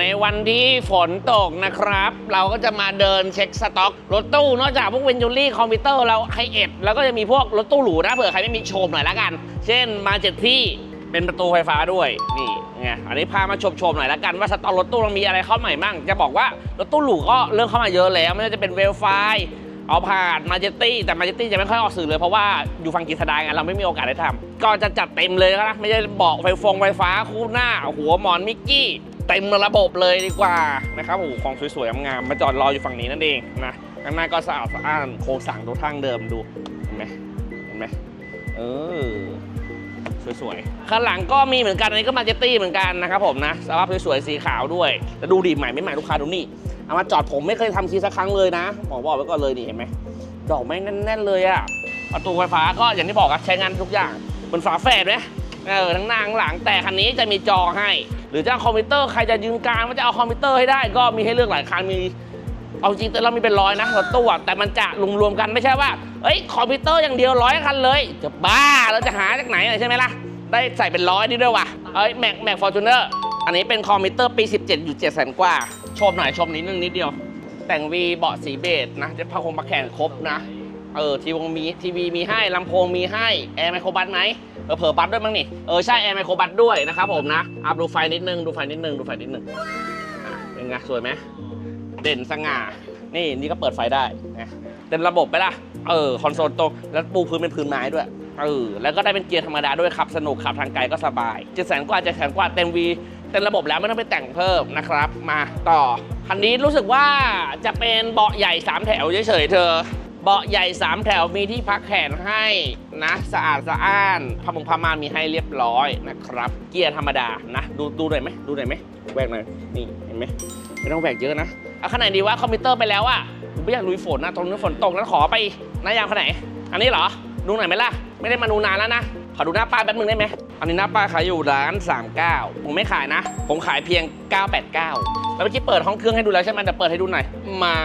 ในวันที่ฝนตกนะครับ เราก็จะมาเดินเช็คสต็อก รถตู้นอกจากพวกเวนจูรี่คอมพิวเตอร์เราไฮเอ็ดแล้วก็จะมีพวกรถตู้หรูนะเผื่อใครไม่มีโชมหน่อยละกัน เช่นมาเจ็ดที่เป็นประตูไฟฟ้าด้วยนี่ไงอันนี้พามาชมชมๆหน่อยละกันว่าสต็อกรถตู้เรามีอะไรเข้าใหม่บ้างจะบอกว่ารถตู้หรูก็เริ่มเข้ามาเยอะแล้วไม่ว่าจะเป็นเวลไฟเอาผ่านมาเจตตี้แต่มาเจตตี้จะไม่ค่อยออกสื่อเลยเพราะว่าอยู่ฟังกินสดายไงเราไม่มีโอกาสได้ทำก็จะจัดเต็มเลยนะ ไม่ใช่บอกไฟฟงไฟฟ้าคู่หน้าหัวหมอนมิกกี้ เต็มระบบเลยดีกว่านะครับโอ้ของสวยๆงามๆมาจอดรออยู่ฝั่งนี้นั่นเองนะข้างหน้าก็สะอาดสะอ้านโครงสั่งทุกทางเดิมดูเห็นไหมเห็นไหมเออสวยๆข้างหลังก็มีเหมือนกันอันนี้ก็มาเจตตี้เหมือนกันนะครับผมนะสภาพสวยๆสีขาวด้วยแล้วดูดีใหม่ไม่ใหม่ลูกค้าดูนี่เอามาจอดผมไม่เคยทำทีสักครั้งเลยนะหมอบอกไว้ก่อนเลยนี่เห็นไหมดอกแม่งแน่นๆเลยอะประตูไฟฟ้าก็อย่างที่บอกครับใช้งานทุกอย่างบนฝาแฝดไหม เออทั้งหน้าทั้งหลังแต่คันนี้จะมีจอให้ หรือจะเอาคอมพิวเตอร์ใครจะยืนกางว่าจะเอาคอมพิวเตอร์ให้ได้ ก็มีให้เลือกหลายคันมีเอาจริงแต่เรามีเป็นร้อยนะรถตู้อะแต่มันจะรวมๆกันไม่ใช่ว่าเอ้ยคอมพิวเตอร์อย่างเดียวร้อยคันเลย จะบ้าเราจะหาจากไหนอะใช่ไหมล่ะได้ใส่เป็นร้อยนี่ด้วยว่ะเอ้ยแม็กแม็กฟอร์จูเนอร์อันนี้เป็นคอมพิวเตอร์ปี 17 อยู่7 0 0 0 0กว่า ชมหน่อยชมนิดนึงนิดเดียว แต่งวีเบาะสีเบจนะจะพาคงมาแขนครบนะ เออทีวงมีทีวีมีให้ลำโพงมีให้แอร์ไมโครบัสไหมเออเผลอบัสด้วยมั้งนี่เออใช่แอร์ไมโครบัสด้วยนะครับผมนะอัพดูไฟนิดนึงดูไฟนิดนึงดูไฟนิดนึงอะเป็นไงสวยไหมเด่นสง่านี่นี่ก็เปิดไฟได้นะเต็มระบบไปละเออคอนโซลตรงแล้วปูพื้นเป็นพื้นไม้ด้วยเออแล้วก็ได้เป็นเกียร์ธรรมดาด้วยขับสนุกขับทางไกลก็สบายเจ็ดแสนกว่าเจ็ดแสนกว่าเต็มวีเต็มระบบแล้วไม่ต้องไปแต่งเพิ่มนะครับ มาต่อคันนี้รู้สึกว่าจะเป็นเบาะใหญ่สามแถวเฉยๆเธอ เบาะใหญ่ 3 แถวมีที่พักแขนให้นะ สะอาดสะอ้านพมุงพม่านมีให้เรียบร้อยนะครับ เกียร์ธรรมดานะ ดูดูหน่อยไหมดูหน่อยไหมแหวกหน่อยนี่เห็นไหมไม่ต้องแหวกเยอะนะเอาขนาดดีว่าคอมพิวเตอร์ไปแล้วอะผมไม่อยากลุยฝนนะตรงนี้ฝนตกนั้นขอไปหน้ายางขนาดไหนอันนี้เหรอดูหน่อยไหมล่ะไม่ได้มาดูนานแล้วนะขอดูหน้าป้ายแป๊บนึงได้ไหมอันนี้หน้าป้ายขายอยู่ร้าน 39 ผมไม่ขายนะ ผมขายเพียง 989 แล้วเมื่อกี้เปิดห้องเครื่องให้ดูแล้วใช่ไหมแต่เปิดให้ดูหน่อยมา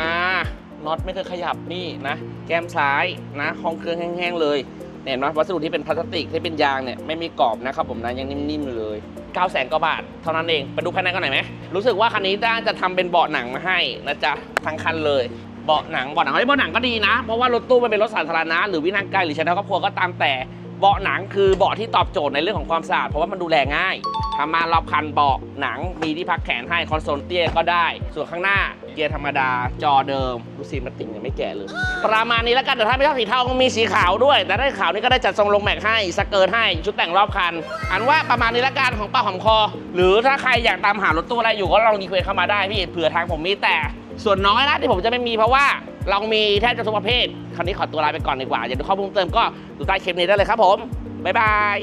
น็อตไม่เคยขยับนี่นะ แก้มซ้ายนะห้องเครื่องแห้งๆเลยเนี่ยเห็นไหมวัสดุที่เป็นพลาสติกที่เป็นยางเนี่ยไม่มีกรอบนะครับผมนะยังนิ่มๆอยู่เลย9 0 0 0 0กว่าบาท เท่านั้นเองไปดูภายในกันหน่อยไหมรู้สึกว่าคันนี้น่าจะทำเป็นเบาะหนังมาให้นะจ๊ะทั้งคันเลยเบาะหนังเบาะหนังไอ้ยเบาะหนังก็ดีนะ เพราะว่ารถตู้มันเป็นรถสาธารณะหรือวินาไกลหรือใช้ในครอบครัวก็ตามแต่ เบาะหนังคือเบาะที่ตอบโจทย์ในเรื่องของความสะอาดเพราะว่ามันดูแลง่ายทำมารอบคันเบาะหนังมีที่พักแขนให้คอนโซลเตี้ยก็ได้ ส่วนข้างหน้าเกียร์ธรรมดาจอเดิมดูสีมันติ่งยังไม่แก่เลย ประมาณนี้แล้วกันแต่ถ้าไม่ชอบสีเทาก็มีสีขาวด้วย แต่ถ้าขาวนี่ก็ได้จัดทรงลงแม็กให้สเกิร์ตให้ชุดแต่งรอบคัน อันว่าประมาณนี้แล้วกันของป้าหอมคอ หรือถ้าใครอยากตามหารถตู้อะไรอยู่ก็ลองดีเควสเข้ามาได้พี่เผื่อทางผมมีแต่ ส่วนน้อยนะที่ผมจะไม่มีเพราะว่าเรามีแทบจะทุกประเภท คราวนี้ขอตัวลาไปก่อนดีกว่า อยากดูข้อมูลเพิ่มเติมก็ดูใต้คลิปนี้ได้เลยครับผม บ๊ายบาย